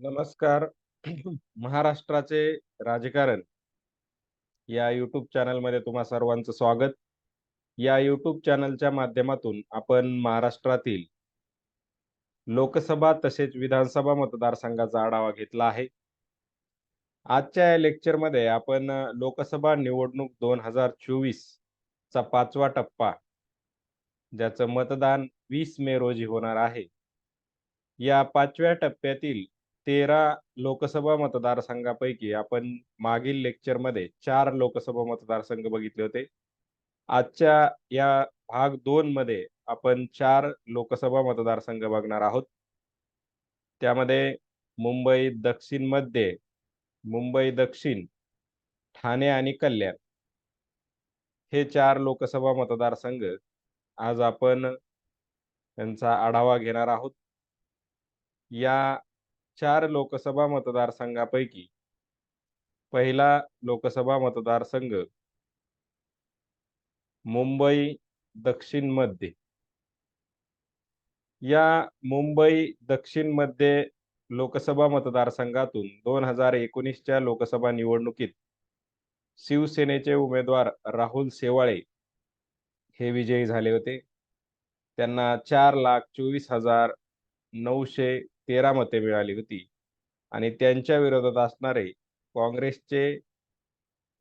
नमस्कार. महाराष्ट्राचे राजकारण या यूट्यूब चॅनलमध्ये तुम्हा सर्वांचं स्वागत. या यूट्यूब चॅनलच्या माध्यमातून आपण महाराष्ट्रातील लोकसभा तसेच विधानसभा मतदारसंघाचा आढावा घेतला आहे. आजच्या या लेक्चरमध्ये आपण लोकसभा निवडणूक 2024 चा पाचवा टप्पा ज्याचं मतदान वीस मे रोजी होणार आहे. या पाचव्या टप्प्यातील 13 लोकसभा मतदारसंघापैकी आपण मागील लेक्चरमध्ये चार लोकसभा मतदारसंघ बघितले होते. आजच्या या भाग दोन मध्ये आपण चार लोकसभा मतदारसंघ बघणार आहोत. त्यामध्ये मुंबई दक्षिणमध्ये मुंबई दक्षिण, ठाणे आणि कल्याण हे चार लोकसभा मतदारसंघ आज आपण त्यांचा आढावा घेणार आहोत. या चार लोकसभा मतदारसंघापैकी पहिला लोकसभा मतदारसंघ मुंबई दक्षिण मध्य. या मुंबई दक्षिण मध्य लोकसभा मतदारसंघातून दोन हजार एकोणीसच्या लोकसभा निवडणुकीत शिवसेनेचे उमेदवार राहुल सेवाळे हे विजयी झाले होते. त्यांना चार लाख चोवीस हजार नऊशे तेरा मते मिळाली होती आणि त्यांच्या विरोधात असणारे काँग्रेसचे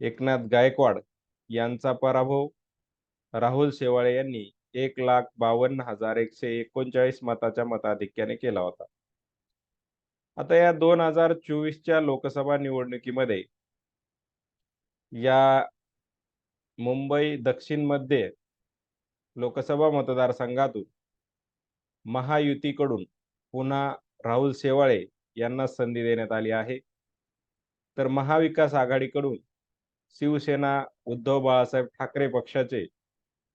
एकनाथ गायकवाड यांचा पराभव राहुल शेवाळे यांनी 1,52,139 मताच्या मताधिक्याने केला होता. आता या दोन हजार चोवीसच्या लोकसभा निवडणुकीमध्ये या मुंबई दक्षिणमध्ये लोकसभा मतदारसंघातून महायुतीकडून पुन्हा राहुल शेवाळे यांना संधी देण्यात आली आहे. तर महाविकास आघाडीकडून शिवसेना उद्धव बाळासाहेब ठाकरे पक्षाचे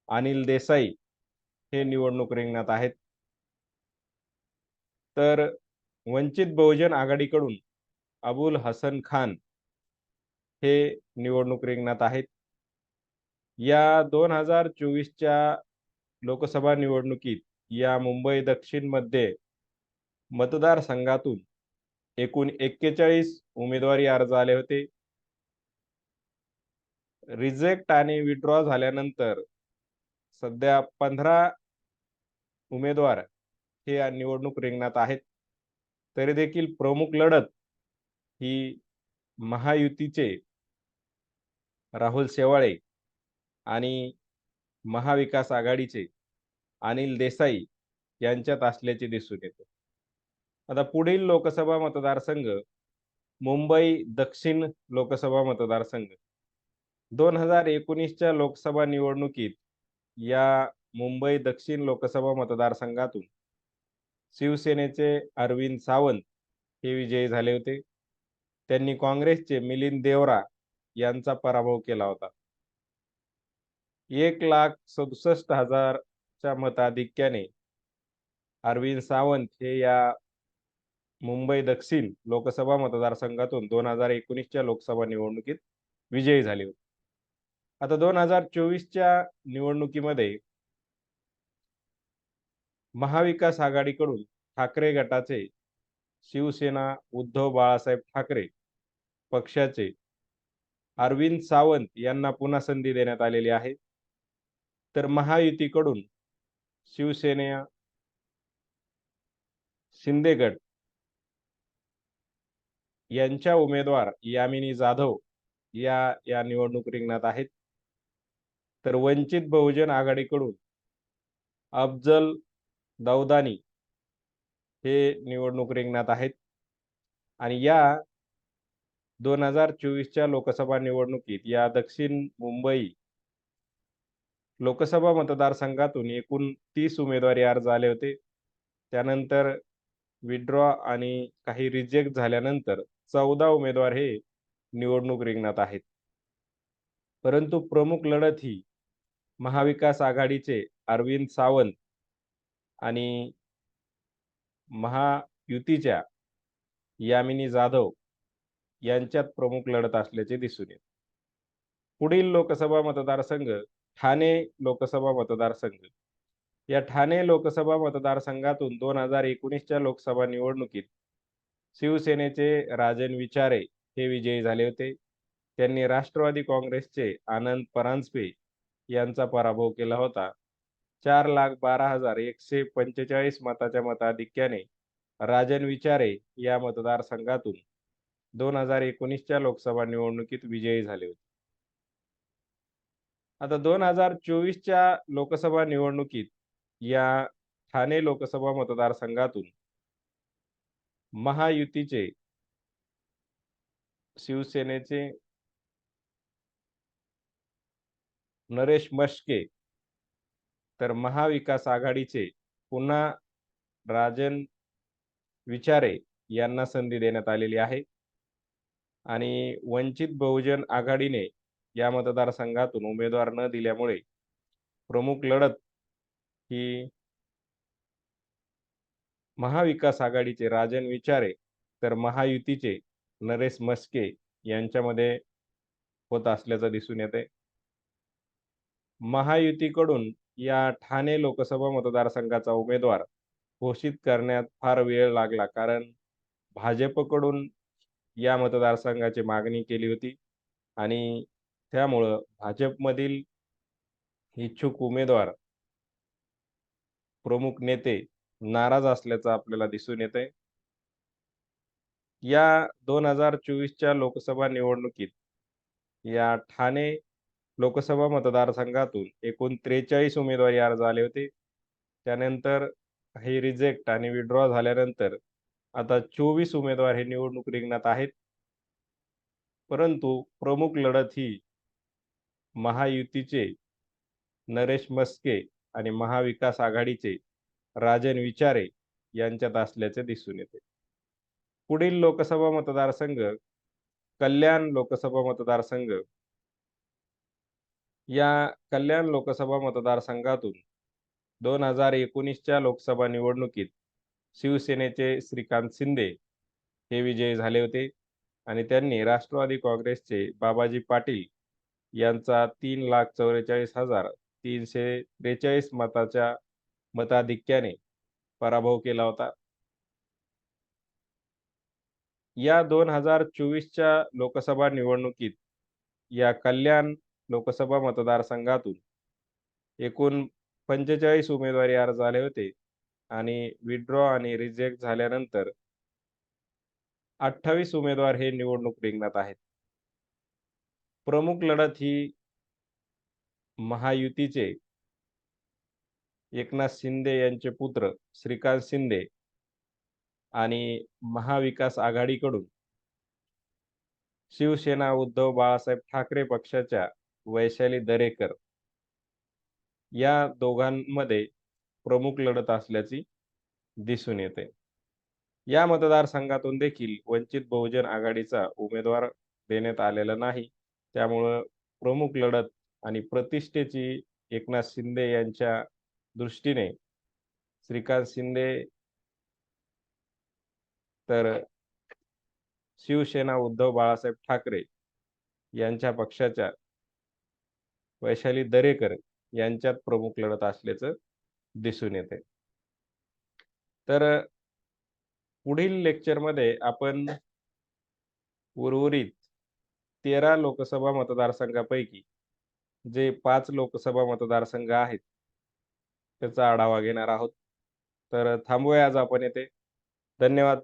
अनिल देसाई हे निवडणूक रिंगणात आहेत. तर वंचित बहुजन आघाडीकडून अबुल हसन खान हे निवडणूक रिंगणात आहेत. या दोन हजार चोवीसच्या लोकसभा निवडणुकीत या मुंबई दक्षिणमध्ये मतदारसंघातून एकूण 41 उमेदवारी अर्ज आले होते. रिजेक्ट आणि विथड्रॉ झाल्यानंतर सध्या 15 उमेदवार हे या निवडणूक रिंगणात आहेत. तरी देखील प्रमुख लढत ही महायुतीचे राहुल शेवाळे आणि महाविकास आघाडीचे अनिल देसाई यांच्यात असल्याचे दिसून येते. आता पुढील लोकसभा मतदारसंघ मुंबई दक्षिण लोकसभा मतदारसंघ. दोन हजार एकोणीसच्या लोकसभा निवडणुकीत या मुंबई दक्षिण लोकसभा मतदारसंघातून शिवसेनेचे अरविंद सावंत हे विजयी झाले होते. त्यांनी काँग्रेसचे मिलिंद देवरा यांचा पराभव केला होता. एक लाख सदुसष्ट हजारच्या मताधिक्याने अरविंद सावंत हे या मुंबई दक्षिण लोकसभा मतदारसंघातून 2019 च्या लोकसभा निवडणुकीत विजयी झाले होते. आता 2024 च्या निवडणुकीमध्ये महाविकास आघाडीकडून ठाकरे गटाचे शिवसेना उद्धव बाळासाहेब ठाकरे पक्षाचे अरविंद सावंत यांना पुन्हा संधी देण्यात आलेली आहे. तर महायुतीकडून शिवसेना शिंदे गट यांच्या उमेदवार यामिनी जाधव या या निवडणूक रिंगणात आहेत. तर वंचित बहुजन आघाडीकडून अफजल दौदानी हे निवडणूक रिंगणात आहेत. आणि या दोन हजार चोवीसच्या लोकसभा निवडणुकीत या दक्षिण मुंबई लोकसभा मतदारसंघातून एकूण तीस उमेदवारी अर्ज आले होते. त्यानंतर विथड्रॉ आणि काही रिजेक्ट झाल्यानंतर 14 उमेदवार हे निवडणूक रिंगणात आहेत. परंतु प्रमुख लढत ही महाविकास आघाडीचे अरविंद सावंत आणि महायुतीच्या यामिनी जाधव यांच्यात प्रमुख लढत असल्याचे दिसून येते. पुढील लोकसभा मतदारसंघ ठाणे लोकसभा मतदारसंघ. या ठाणे लोकसभा मतदारसंघातून दोन हजार एकोणीसच्या लोकसभा निवडणुकीत शिवसेनेचे राजन विचारे हे विजयी झाले होते. त्यांनी राष्ट्रवादी काँग्रेसचे आनंद परांजपे यांचा पराभव केला होता. चार लाख बारा हजार एकशे पंचेचाळीस मताच्या मताधिक्याने राजन विचारे या मतदारसंघातून दोन हजार एकोणीसच्या लोकसभा निवडणुकीत विजयी झाले होते. आता दोन हजार चोवीसच्या लोकसभा निवडणुकीत या ठाणे लोकसभा मतदारसंघातून महायुतीचे शिवसेनेचे नरेश मस्के तर महाविकास आघाडीचे पुन्हा राजन विचारे यांना संधी देण्यात आलेली आहे. आणि वंचित बहुजन आघाडीने या मतदारसंघातून उमेदवार न दिल्यामुळे प्रमुख लढत की महाविकास आघाडीचे राजन विचारे तर महायुतीचे नरेश मस्के यांच्यामध्ये होत असल्याचं दिसून येते महायुतीकडून या ठाणे लोकसभा मतदारसंघाचा उमेदवार घोषित करण्यात फार वेळ लागला कारण भाजपकडून या मतदारसंघाची मागणी केली होती आणि त्यामुळं भाजपमधील इच्छुक उमेदवार प्रमुख नेते नाराज असल्याचं आपल्याला दिसून येतंय. या दोन हजार चोवीसच्या लोकसभा निवडणुकीत या ठाणे लोकसभा मतदारसंघातून एकूण त्रेचाळीस उमेदवारी अर्ज आले होते. त्यानंतर हे रिजेक्ट आणि विड्रॉ झाल्यानंतर आता चोवीस उमेदवार हे निवडणूक रिंगणात आहेत. परंतु प्रमुख लढत ही महायुतीचे नरेश मस्के आणि महाविकास आघाडीचे राजन विचारे यांच्यात असल्याचे दिसून येते. पुढील लोकसभा मतदारसंघ कल्याण लोकसभा मतदारसंघ या कल्याण लोकसभा मतदारसंघातून दोन हजार एकोणीसच्या लोकसभा निवडणुकीत शिवसेनेचे श्रीकांत शिंदे हे विजयी झाले होते आणि त्यांनी राष्ट्रवादी काँग्रेसचे बाबाजी पाटील यांचा तीन लाख चौवेचाळीस हजार तीनशे त्रेचाळीस मताच्या मताधिक्याने पराभव केला होता. या दोन हजार चोवीसच्या लोकसभा निवडणुकीत या कल्याण लोकसभा मतदारसंघातून एकूण पंचेचाळीस उमेदवारी अर्ज आले होते आणि विड्रॉ आणि रिजेक्ट झाल्यानंतर अठ्ठावीस उमेदवार हे निवडणूक रिंगणात आहेत. प्रमुख लढत ही महायुतीचे एकनाथ शिंदे यांचे पुत्र श्रीकांत शिंदे आणि महाविकास आघाडीकडून शिवसेना उद्धव बाळासाहेब ठाकरे पक्षाच्या वैशाली दरेकर या दोघांमध्ये प्रमुख लढत असल्याची दिसून येते. या मतदारसंघातून देखील वंचित बहुजन आघाडीचा उमेदवार देण्यात आलेला नाही. त्यामुळं प्रमुख लढत आणि प्रतिष्ठेची एकनाथ शिंदे यांच्या दृष्टीने श्रीकांत शिंदे तर शिवसेना उद्धव बाळासाहेब ठाकरे यांच्या पक्षाच्या वैशाली दरेकर यांच्यात प्रमुख लढत असल्याचं दिसून येते. तर पुढील लेक्चरमध्ये आपण उर्वरित तेरा लोकसभा मतदारसंघापैकी जे पाच लोकसभा मतदारसंघ आहेत त्याचा आढावा घेणार आहोत. तर थांबूया आज आपण येथे. धन्यवाद.